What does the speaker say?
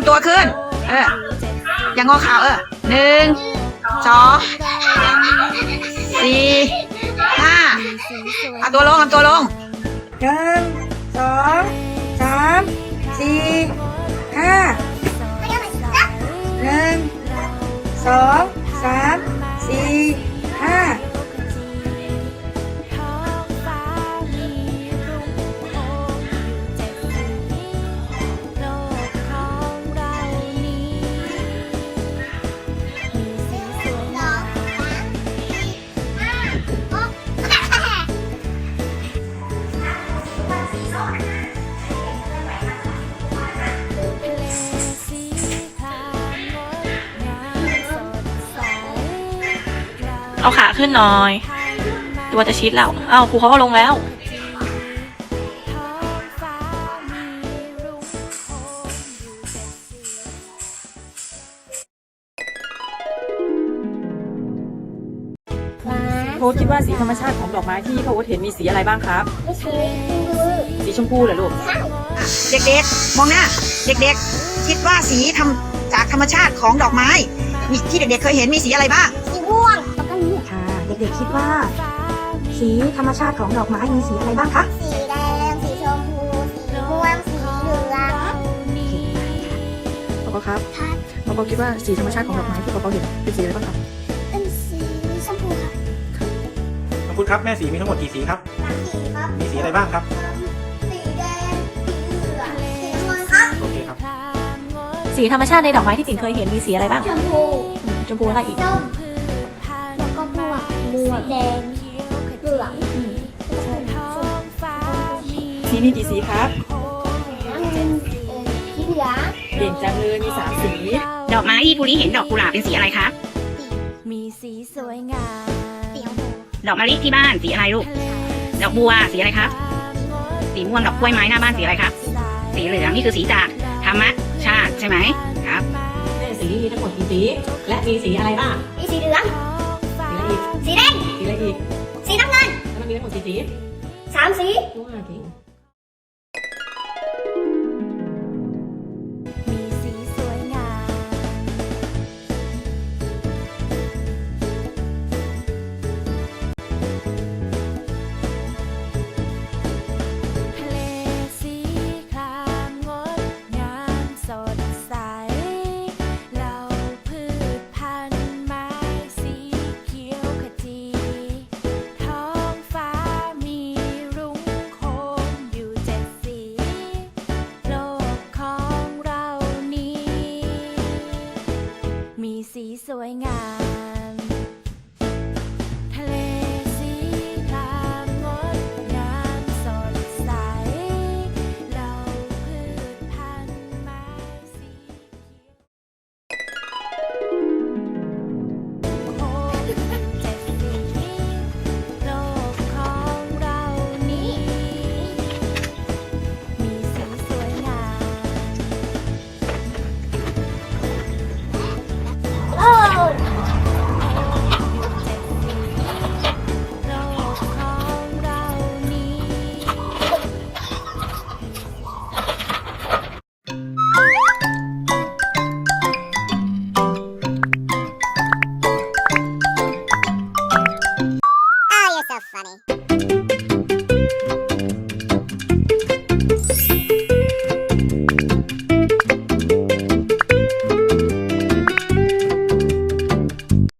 ำตัวขึ้น เออ อย่างงอขาวเออหนึ่งสองสี่ห้าเอาตัวลงเอาตัวลงหนึ่งสองสามสี่ห้าหนึ่งสอง เอาขาขึ้นหน่อย ตัวจะชิดแล้วอ้าวครูเขาก็ลงแล้วโพสคิดว่าสีธรรมชาติของดอกไม้ที่พ่อโอ๊ตเห็นมีสีอะไรบ้างครับ สีชมพูเหรอลูก เด็กๆ มองหน้า เด็กๆ คิดว่าสีทำจากธรรมชาติของดอกไม้ มีที่เด็กๆ เคยเห็นมีสีอะไรบ้างสีม่วงแล้วก็นี่ค่ะเด็กๆคิดว่า สีธรรมชาติของดอกไม้มีสีอะไรบ้างคะสีแดง สีชมพู สีม่วง สีเหลืองปอปอครับปอปอคิดว่าสีธรรมชาติของดอกไม้ที่ปอปอเห็นเป็นสีอะไรบ้างครับเป็นสีชมพูค่ะน้องคุณครับแม่สีมีทั้งหมดกี่สีครับสีครับมีสีอะไรบ้างครับ สีแดง สีเหลืองสีม่วงครับโอเคครับ สีธรรมชาติในดอกไม้ที่ติ๋งเคยเห็นมีสีอะไรบ้าง ชมพูอืมชมพูอะไรอีก ส้ม แดงเหลืองสีมีกี่สีครับสีเหลืองเด่นจังเลยมีสามสี ดอกไม้ที่ภูริเห็นดอกกุหลาบเป็นสีอะไรคะมีสีสวยงามสีชมพูดอกมะลิที่บ้านสีอะไรลูก ดอกบัวสีอะไรครับสีม่วงดอกกล้วยไม้หน้าบ้านสีอะไรครับ สีเหลืองนี่คือสีจากธรรมชาติใช่ไหมครับแม่สีมีทั้งหมดกี่สี และมีสีอะไรบ้าง มี อะไรอีกสีแดงสีอะไรอีก สีน้ำเงินแล้วมันมีทั้งหมดกี่สีสามสีว้าว